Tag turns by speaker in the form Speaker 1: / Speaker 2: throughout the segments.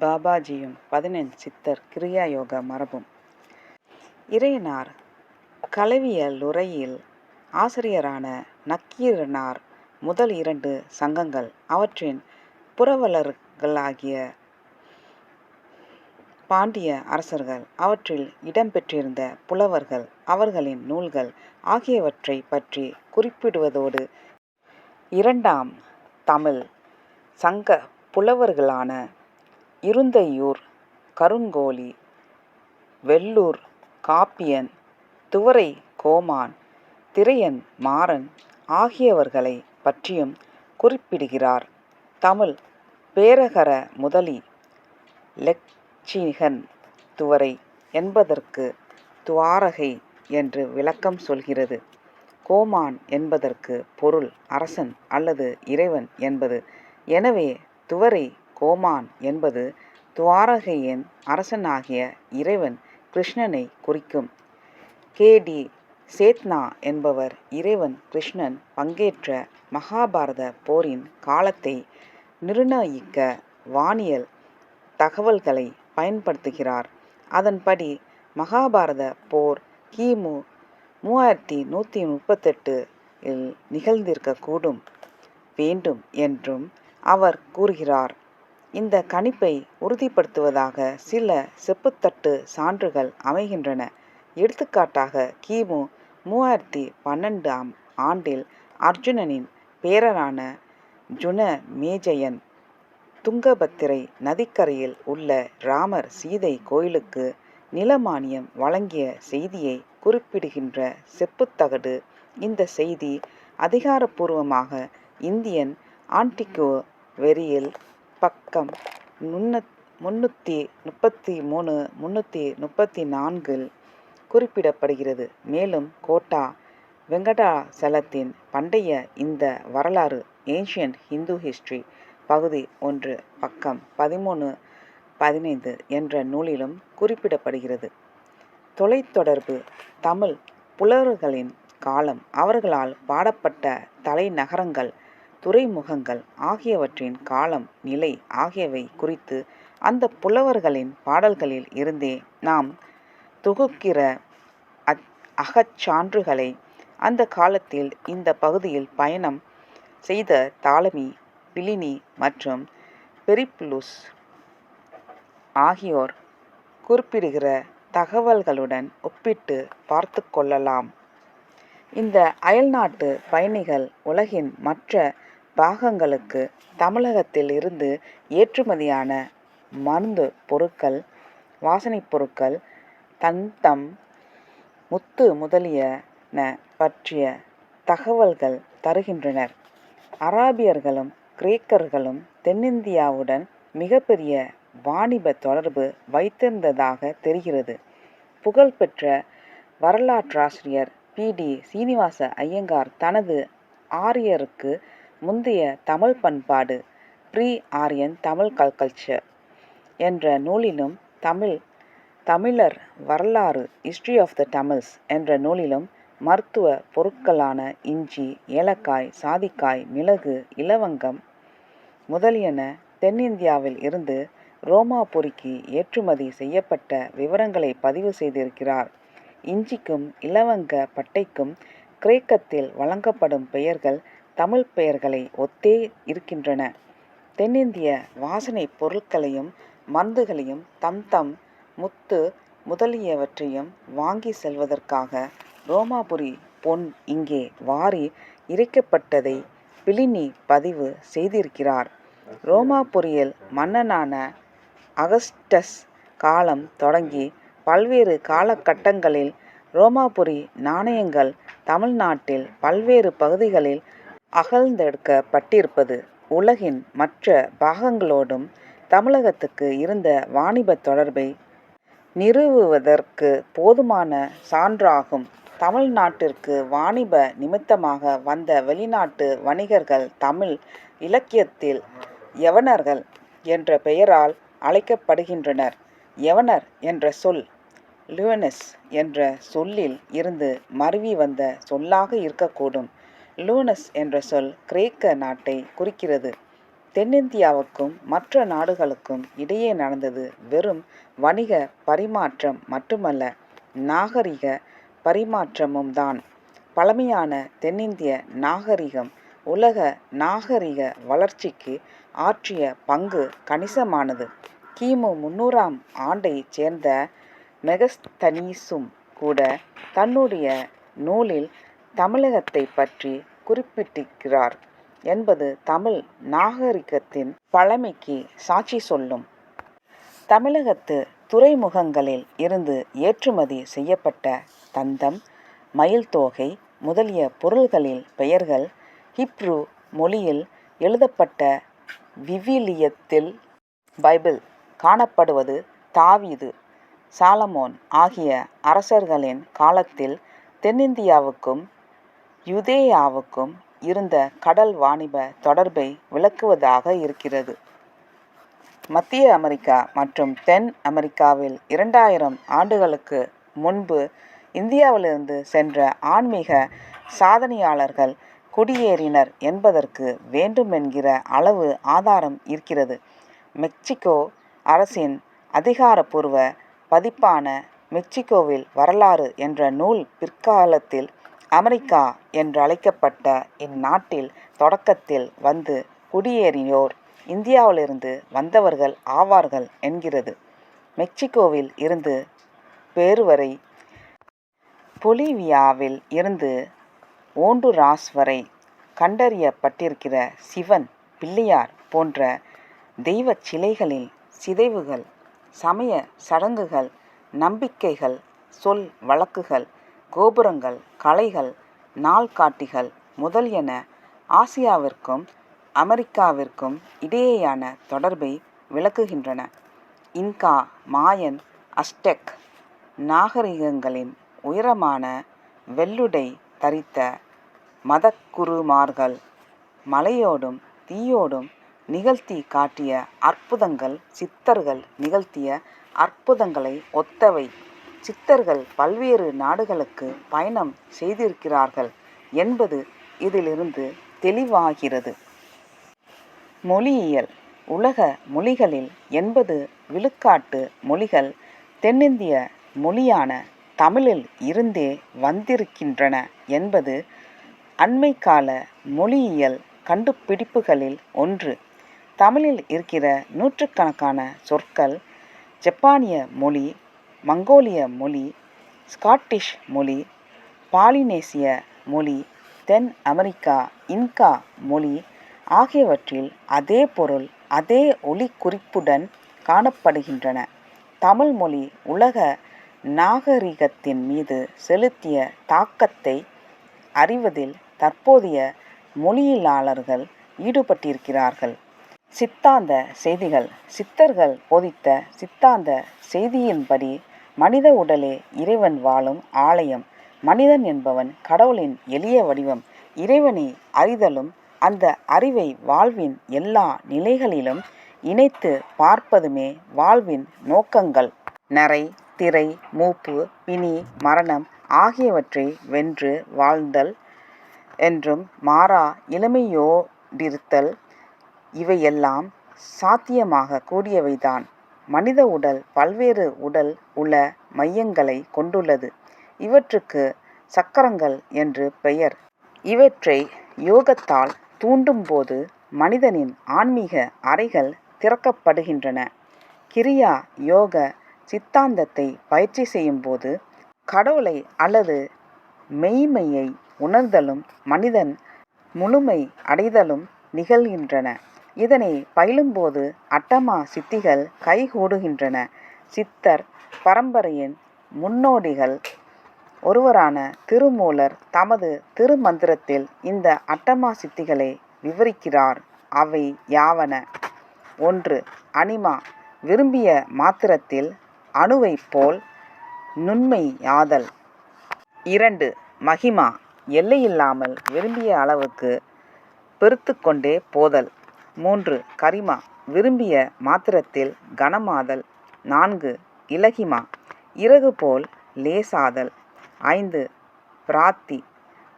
Speaker 1: பாபாஜியும் பதினெண் சித்தர் கிரியா யோக மரபும். இறையனார் கலவியலுரையில் ஆசிரியரான நக்கீரனார் முதல் இரண்டு சங்கங்கள் அவற்றின் புரவலர்களாகிய பாண்டிய அரசர்கள் அவற்றில் இடம்பெற்றிருந்த புலவர்கள் அவர்களின் நூல்கள் ஆகியவற்றை பற்றி குறிப்பிடுவதோடு இரண்டாம் தமிழ் சங்க புலவர்களான இருந்தையூர் கருங்கோழி வெள்ளூர் காப்பியன் துவரை கோமான் திரையன் மாறன் ஆகியவர்களை பற்றியும் குறிப்பிடுகிறார். தமிழ் பேரகர முதலி லெக்சிகன் துவரை என்பதற்கு துவாரகை என்று விளக்கம் சொல்கிறது. கோமான் என்பதற்கு பொருள் அரசன் அல்லது இறைவன் என்பது. எனவே துவரை கோமான் என்பது துவாரகையின் அரசனாகிய இறைவன் கிருஷ்ணனை குறிக்கும். கே. டி. சேத்னா என்பவர் இறைவன் கிருஷ்ணன் பங்கேற்ற மகாபாரத போரின் காலத்தை நிர்ணயிக்க வானியல் தகவல்களை பயன்படுத்துகிறார். அதன்படி மகாபாரத போர் கிமு மூவாயிரத்தி நூற்றி முப்பத்தெட்டு இல் நிகழ்ந்திருக்கக்கூடும் வேண்டும் என்றும் அவர் கூறுகிறார். இந்த கணிப்பை உறுதிப்படுத்துவதாக சில செப்புத்தட்டு சான்றுகள் அமைகின்றன. எடுத்துக்காட்டாக கிமு மூவாயிரத்தி பன்னெண்டாம் ஆண்டில் அர்ஜுனனின் பேரரான ஜுன மேஜயன் துங்கபத்திரை நதிக்கரையில் உள்ள ராமர் சீதை கோயிலுக்கு நிலமானியம் வழங்கிய செய்தியை குறிப்பிடுகின்ற செப்புத்தகடு இந்த செய்தி அதிகாரப்பூர்வமாக இந்தியன் ஆன்டிகோ வெறியில் பக்கம் முன்ன முன்னூற்றி முப்பத்தி மூணு முன்னூற்றி முப்பத்தி நான்கில் குறிப்பிடப்படுகிறது. மேலும் கோட்டா வெங்கடாசலத்தின் பண்டைய இந்த வரலாறு ஏன்ஷியன்ட் ஹிந்து ஹிஸ்டரி பகுதி ஒன்று பக்கம் பதிமூணு பதினைந்து என்ற நூலிலும் குறிப்பிடப்படுகிறது. தொலைத்தொடர்பு தமிழ் புலவர்களின் காலம் அவர்களால் பாடப்பட்ட தலைநகரங்கள் துறைமுகங்கள் ஆகியவற்றின் காலம் நிலை ஆகியவை குறித்து அந்த புலவர்களின் பாடல்களில் இருந்தே நாம் தொகுக்கிற அகச்சான்றுகளை அந்த காலத்தில் இந்த பகுதியில் பயணம் செய்த தாலமி பிலினி மற்றும் பெரிப்ளுஸ் ஆகியோர் குறிப்பிடுகிற தகவல்களுடன் ஒப்பிட்டு பார்த்து கொள்ளலாம். இந்த அயல்நாட்டு பயணிகள் உலகின் மற்ற பாகங்களுக்கு தமிழகத்தில் இருந்து ஏற்றுமதியான மருந்து பொருட்கள் வாசனைப் பொருட்கள் தந்தம் முத்து முதலியன பற்றிய தகவல்கள் தருகின்றனர். அராபியர்களும் கிரேக்கர்களும் தென்னிந்தியாவுடன் மிகப்பெரிய வாணிப தொடர்பு வைத்திருந்ததாக தெரிகிறது. புகழ்பெற்ற வரலாற்றாசிரியர் பி. டி. சீனிவாச ஐயங்கார் தனது ஆரியருக்கு முந்தைய தமிழ் பண்பாடு ப்ரீ ஆரியன் தமிழ் கல்கல்ச்சர் என்ற நூலிலும் தமிழ் தமிழர் வரலாறு ஹிஸ்ட்ரி ஆஃப் த தமிழ்ஸ் என்ற நூலிலும் மருத்துவ பொருட்களான இஞ்சி ஏலக்காய் சாதிக்காய் மிளகு இலவங்கம் முதலியன தென்னிந்தியாவில் இருந்து ரோமாபுரிக்கு ஏற்றுமதி செய்யப்பட்ட விவரங்களை பதிவு செய்திருக்கிறார். இஞ்சிக்கும் இலவங்க பட்டைக்கும் கிரேக்கத்தில் வழங்கப்படும் பெயர்கள் தமிழ் பெயர்களை ஒத்தே இருக்கின்றன. தென்னிந்திய வாசனை பொருட்களையும் மருந்துகளையும் தம் தம் முத்து முதலியவற்றையும் வாங்கி செல்வதற்காக ரோமாபுரி பொன் இங்கே வாரி இறைக்கப்பட்டதை பிலினி பதிவு செய்திருக்கிறார். ரோமாபுரியில் மன்னனான அகஸ்டஸ் காலம் தொடங்கி பல்வேறு காலகட்டங்களில் ரோமாபுரி நாணயங்கள் தமிழ்நாட்டில் பல்வேறு பகுதிகளில் அகழ்ந்தெடுக்கப்பட்டிருப்பது உலகின் மற்ற பாகங்களோடும் தமிழகத்துக்கு இருந்த வாணிப தொடர்பை நிறுவுவதற்கு போதுமான சான்றாகும். தமிழ்நாட்டிற்கு வாணிப நிமித்தமாக வந்த வெளிநாட்டு வணிகர்கள் தமிழ் இலக்கியத்தில் யவனர்கள் என்ற பெயரால் அழைக்கப்படுகின்றனர். யவனர் என்ற சொல் லுவனஸ் என்ற சொல்லில் இருந்து மருவி வந்த சொல்லாக இருக்கக்கூடும். லூனஸ் என்ற சொல் கிரேக்க நாட்டை குறிக்கிறது தென்னிந்தியாவுக்கும் மற்ற நாடுகளுக்கும் இடையே நடந்தது வெறும் வணிக பரிமாற்றம் மட்டுமல்ல நாகரிக பரிமாற்றமும் தான் பழமையான தென்னிந்திய நாகரிகம் உலக நாகரிக வளர்ச்சிக்கு ஆற்றிய பங்கு கணிசமானது. கிமு முன்னூறாம் ஆண்டை ஆண்டைச் சேர்ந்த மெகஸ்தனீசும் கூட தன்னுடைய நூலில் தமிழகத்தைப் பற்றி குறிப்பிட்டிருக்கிறார் என்பது தமிழ் நாகரிகத்தின் பழமைக்கு சாட்சி சொல்லும். தமிழகத்து துறைமுகங்களில் இருந்து ஏற்றுமதி செய்யப்பட்ட தந்தம், மயில் தோகை முதலிய பொருள்களின் பெயர்கள் ஹிப்ரு மொழியில் எழுதப்பட்ட விவிலியத்தில், பைபிள் காணப்படுவது தாவீது, சாலமோன் ஆகிய அரசர்களின் காலத்தில் தென்னிந்தியாவுக்கும் யுதேயாவுக்கும் இருந்த கடல் வாணிப தொடர்பை விளக்குவதாக இருக்கிறது. மத்திய அமெரிக்கா மற்றும் தென் அமெரிக்காவில் இரண்டாயிரம் ஆண்டுகளுக்கு முன்பு இந்தியாவிலிருந்து சென்ற ஆன்மீக சாதனையாளர்கள் குடியேறினர் என்பதற்கு வேண்டுமென்கிற அளவு ஆதாரம் இருக்கிறது. மெக்சிகோ அரசின் அதிகாரபூர்வ பதிப்பான மெக்சிகோவில் வரலாறு என்ற நூல் பிற்காலத்தில் அமெரிக்கா என்றழைக்கப்பட்ட இந்நாட்டில் தொடக்கத்தில் வந்து குடியேறியோர் இந்தியாவிலிருந்து வந்தவர்கள் ஆவார்கள் என்கிறது. மெக்சிகோவில் இருந்து பேருவரை பொலிவியாவில் இருந்து ஓண்டுராஸ் வரை கண்டறியப்பட்டிருக்கிற சிவன், பிள்ளையார் போன்ற தெய்வச் சிலைகளில் சிதைவுகள், சமய சடங்குகள், நம்பிக்கைகள், சொல் வழக்குகள், கோபுரங்கள், கலைகள், நாள்காட்டிகள் முதலியன ஆசியாவிற்கும் அமெரிக்காவிற்கும் இடையேயான தொடர்பை விளக்குகின்றன. இன்கா, மாயன், அஸ்டெக் நாகரிகங்களின் உயரமான வெள்ளுடை தரித்த மதக்குருமார்கள் மலையோடும் தீயோடும் நிகழ்த்தி காட்டிய அற்புதங்கள் சித்தர்கள் நிகழ்த்திய அற்புதங்களை ஒத்தவை. சித்தர்கள் பல்வேறு நாடுகளுக்கு பயணம் செய்திருக்கிறார்கள் என்பது இதிலிருந்து தெளிவாகிறது. மொழியியல் உலக மொழிகளில் எண்பது விழுக்காட்டு மொழிகள் தென்னிந்திய மொழியான தமிழில் இருந்தே வந்திருக்கின்றன என்பது அண்மைக்கால மொழியியல் கண்டுபிடிப்புகளில் ஒன்று. தமிழில் இருக்கிற நூற்றுக்கணக்கான சொற்கள் ஜப்பானிய மொழி, மங்கோலிய மொழி, ஸ்காட்டிஷ் மொழி, பாலினேசிய மொழி, தென் அமெரிக்கா இன்கா மொழி ஆகியவற்றில் அதே பொருள், அதே ஒலிக்குறிப்புடன் காணப்படுகின்றன. தமிழ் மொழி உலக நாகரிகத்தின் மீது செலுத்திய தாக்கத்தை அறிவதில் தற்போதைய மொழியியலாளர்கள் ஈடுபட்டிருக்கிறார்கள். சித்தாந்த செய்திகள் சித்தர்கள் போதித்த சித்தாந்த செய்தியின்படி மனித உடலே இறைவன் வாழும் ஆலயம். மனிதன் என்பவன் கடவுளின் எளிய வடிவம். இறைவனை அறிதலும் அந்த அறிவை வாழ்வின் எல்லா நிலைகளிலும் இணைத்துப் பார்ப்பதுமே வாழ்வின் நோக்கங்கள். நரை, திரை, மூப்பு, பிணி, மரணம் ஆகியவற்றை வென்று வாழ்ந்தல் என்றும் மாறா இளமையோடிருத்தல் இவையெல்லாம் சாத்தியமாகக் கூடியவைதான். மனித உடல் பல்வேறு உடல் உள மையங்களைக் கொண்டுள்ளது. இவற்றுக்கு சக்கரங்கள் என்று பெயர். இவற்றை யோகத்தால் தூண்டும்போது மனிதனின் ஆன்மீக அறைகள் திறக்கப்படுகின்றன. கிரியா யோக சித்தாந்தத்தை பயிற்சி செய்யும்போது கடவுளை அல்லது மெய்மையை உணர்தலும் மனிதன் முழுமை அடைதலும் நிகழ்கின்றன. இதனை பயிலும்போது அட்டமா சித்திகள் கைகூடுகின்றன. சித்தர் பரம்பரையின் முன்னோடிகள் ஒருவரான திருமூலர் தமது திருமந்திரத்தில் இந்த அட்டமா சித்திகளை விவரிக்கிறார். அவை யாவன. ஒன்று. அனிமா விரும்பிய மாத்திரத்தில் அணுவைப் போல் நுண்மையாதல். இரண்டு. மகிமா எல்லையில்லாமல் விரும்பிய அளவுக்கு பெருத்து கொண்டே போதல். மூன்று. கரிமா விரும்பிய மாத்திரத்தில் கனமாதல். நான்கு. இலகிமா இறகு போல் லேசாதல். ஐந்து. பிராத்தி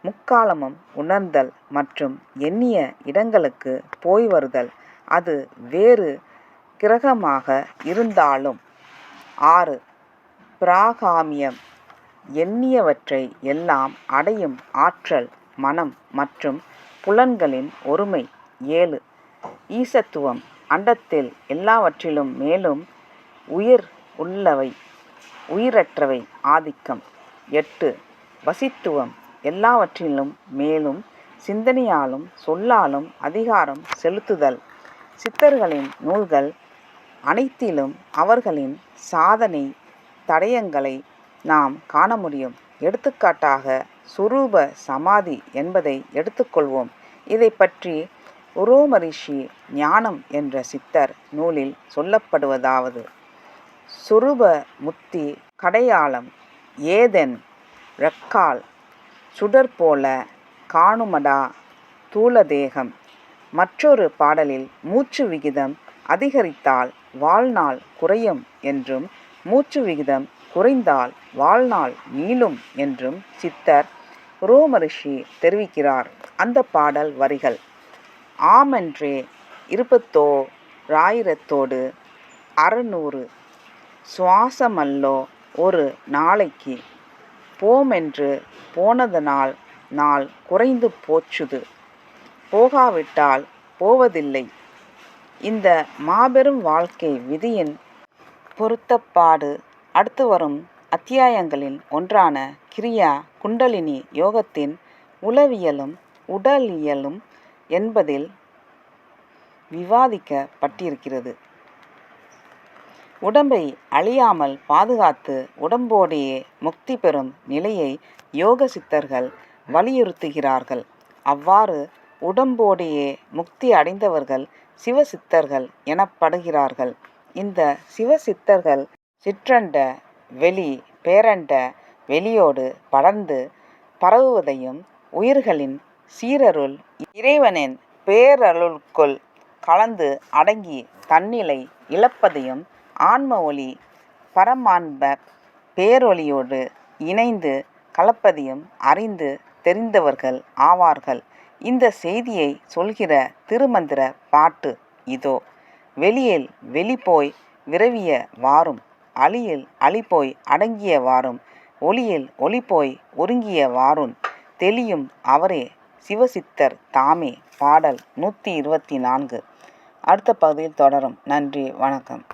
Speaker 1: முக்காலமும் உணர்ந்தல் மற்றும் எண்ணிய இடங்களுக்கு போய் வருதல். அது வேறு கிரகமாக இருந்தாலும். ஆறு. பிராகாமியம் எண்ணியவற்றை எல்லாம் அடையும் ஆற்றல் மனம் மற்றும் புலன்களின் ஒருமை. ஏழு. ஈசத்துவம் அண்டத்தில் எல்லாவற்றிலும் மேலும் உயிர் உள்ளவை உயிரற்றவை ஆதிக்கம். எட்டு. வசித்துவம் எல்லாவற்றிலும் மேலும் சிந்தனையாலும் சொல்லாலும் அதிகாரம் செலுத்துதல். சித்தர்களின் நூல்கள் அனைத்திலும் அவர்களின் சாதனை தடயங்களை நாம் காண முடியும் எடுத்துக்காட்டாக சுரூப சமாதி என்பதை எடுத்துக்கொள்வோம். இதை பற்றி உரோமரிஷி ஞானம் என்ற சித்தர் நூலில் சொல்லப்படுவதாவது சுரூப முத்தி கடையாளம் ஏதென் ரக்கால் சுடர்போல காணுமடா தூலதேகம். மற்றொரு பாடலில் மூச்சு விகிதம் அதிகரித்தால் வாழ்நாள் குறையும் என்றும் மூச்சு விகிதம் குறைந்தால் வாழ்நாள் நீளும் என்றும் சித்தர் உரோமரிஷி தெரிவிக்கிறார். அந்த பாடல் வரிகள் ஆமென்றே இருபத்தோராயிரத்தோடு அறுநூறு சுவாசமல்லோ ஒரு நாளைக்கு போமென்று போனதனால் நாள் குறைந்து போச்சுது போகாவிட்டால் போவதில்லை. இந்த மாபெரும் வாழ்க்கை விதியின் பொருத்தப்பாடு அடுத்து வரும் அத்தியாயங்களில் ஒன்றான கிரியா குண்டலினி யோகத்தின் உளவியலும் உடலியலும் என்பதில் விவாதிக்கப்பட்டிருக்கிறது. உடம்பை அழியாமல் பாதுகாத்து உடம்போடையே முக்தி பெறும் நிலையை யோக சித்தர்கள் வலியுறுத்துகிறார்கள். அவ்வாறு உடம்போடையே முக்தி அடைந்தவர்கள் சிவசித்தர்கள் எனப்படுகிறார்கள். இந்த சிவசித்தர்கள் சிற்றண்ட வெளி பேரண்ட வெளியோடு படர்ந்து பரவுவதையும் உயிர்களின் சீரருள் இறைவனின் பேரருளுக்குள் கலந்து அடங்கி தன்னிலை இழப்பதையும் ஆன்ம ஒளி பரமான்ப பேரொளியோடு இணைந்து கலப்பதையும் அறிந்து தெரிந்தவர்கள் ஆவார்கள். இந்த செய்தியை சொல்கிற திருமந்திர பாட்டு இதோ. வெளியில் வெளி போய் விரவிய வாறும் அழியில் அழிப்போய் போய் அடங்கிய வாரும் ஒளியில் ஒளி போய் ஒருங்கிய வாரும் தெளியும் அவரே சிவசித்தர் தாமே. பாடல் நூற்றி இருபத்தி நான்கு அடுத்த பகுதியில் தொடரும். நன்றி வணக்கம்.